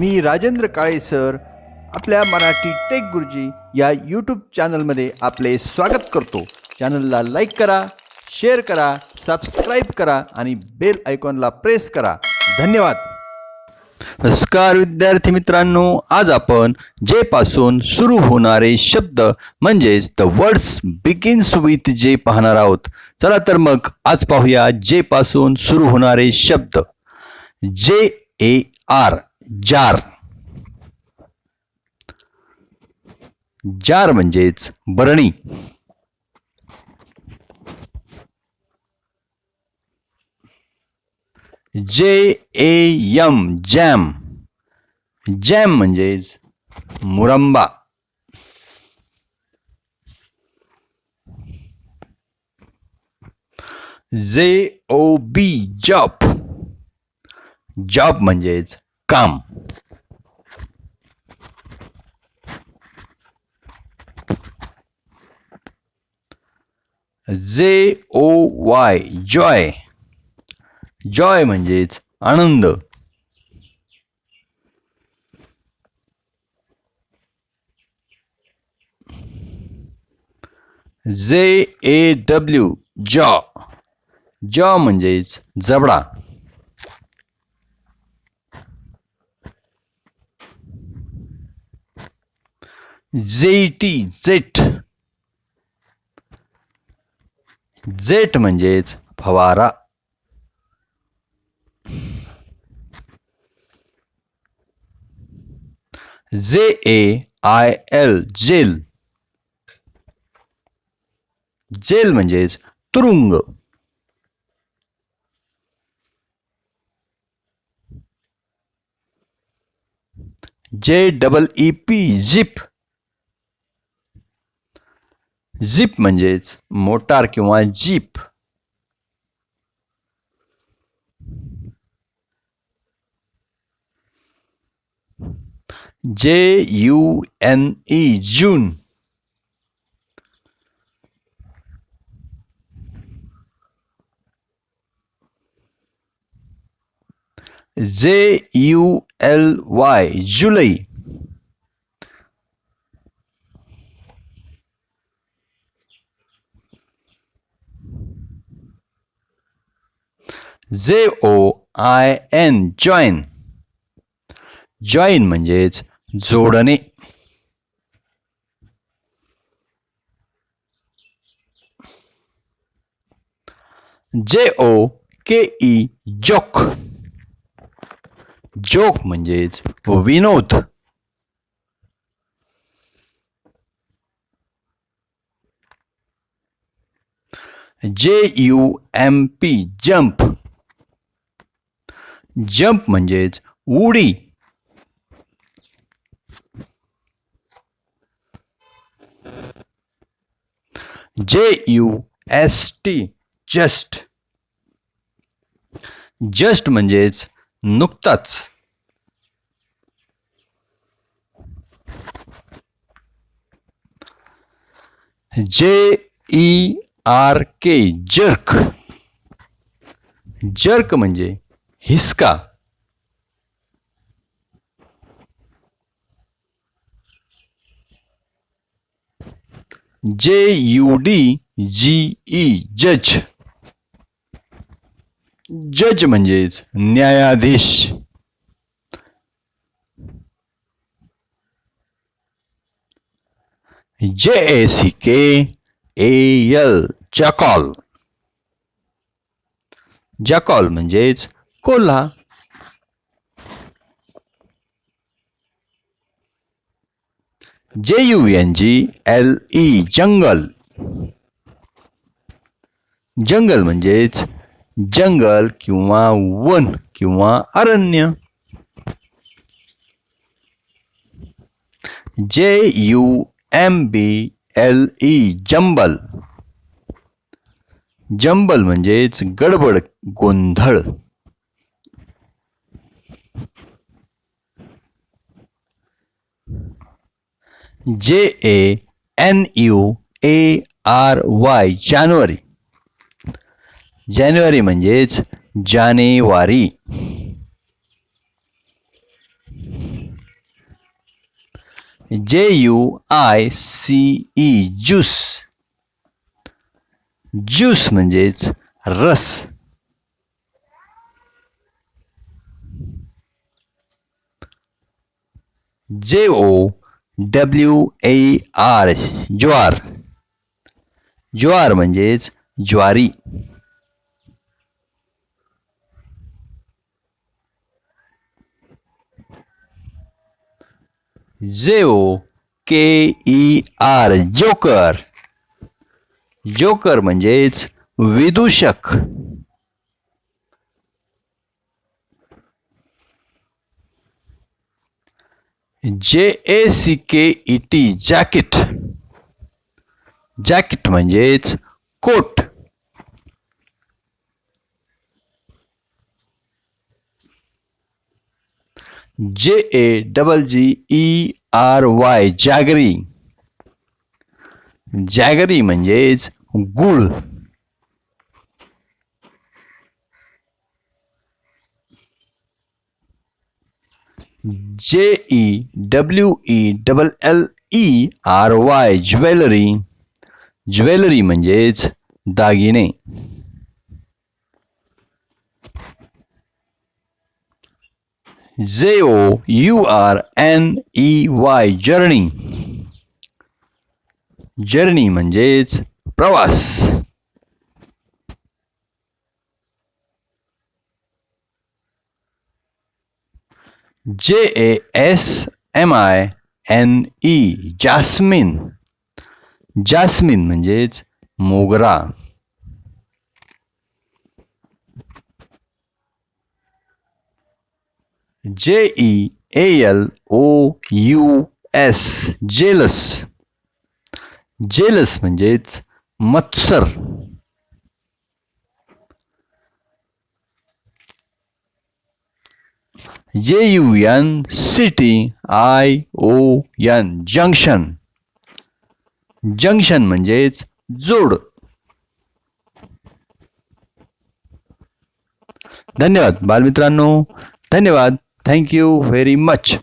मी Rajendra Kale sir. आपल्या Marathi take गुरुजी या YouTube चॅनलमध्ये आपले स्वागत करतो. चॅनलला लाईक करा शेअर करा सबस्क्राईब करा आणि बेल आयकॉनला प्रेस करा. धन्यवाद. नमस्कार विद्यार्थी मित्रांनो. आज आपण जे पासून सुरू होणारे शब्द म्हणजेच the words begins with J पाहणार आहोत. चला तर मग आज पाहूया जे पासून सुरू होणारे शब्द. J A R jar. Jar म्हणजेच बरणी. J A M jam. Jam म्हणजेच Muramba. J O B job job म्हणजेच काम. J O Y joy joy म्हणजेच आनंद. J A W jaw jaw म्हणजेच जबडा. जे टी जेट जेट म्हणजेच फवारा. J A I L, jail. Jail म्हणजेच तुरुंग. J double E P jeep jeep म्हणजेच मोटार किंवा jeep. J U N E, June. J U L Y, July. J O I N join join म्हणजेच जोडणे. J O K E joke joke म्हणजेच Vinod. J U M P jump jump म्हणजेच उडी. J U S T just just म्हणजेच नुकताच. J E R K jerk jerk म्हणजे हिसका जे U D G ई जज। जज म्हणजेच न्यायाधीश। जे ए सी के एल जॅकॉल। जॅकॉल म्हणजेच कोल्हा. J U N G L E jungle. Jungle म्हणजेच जंगल किंवा वन किंवा अरण्य. J U M B L E jumble. Jumble म्हणजेच गडबड गोंधळ. J A N U A R Y January January म्हणजेच January. J U I C E juice juice म्हणजेच रस. जे ओ डब्ल्यू ए आर ज्वार. ज्वार म्हणजेच ज्वारी. जे O K E R joker joker म्हणजेच विदूषक. J A C K E T jacket jacket म्हणजेच coat J A double G E R Y jaggery jaggery म्हणजेच गुळ. J E W E double L E R Y jewellery. Jewellery म्हणजेच दागिने. J O U R N E Y journey journey म्हणजेच प्रवास. J A S M I N E jasmine jasmine म्हणजेच मोगरा. J E A L O U S jealous jealous म्हणजेच मत्सर. J U N C T I O N junction junction म्हणजेच जोड. धन्यवाद बालमित्रांनो. धन्यवाद. Thank you very much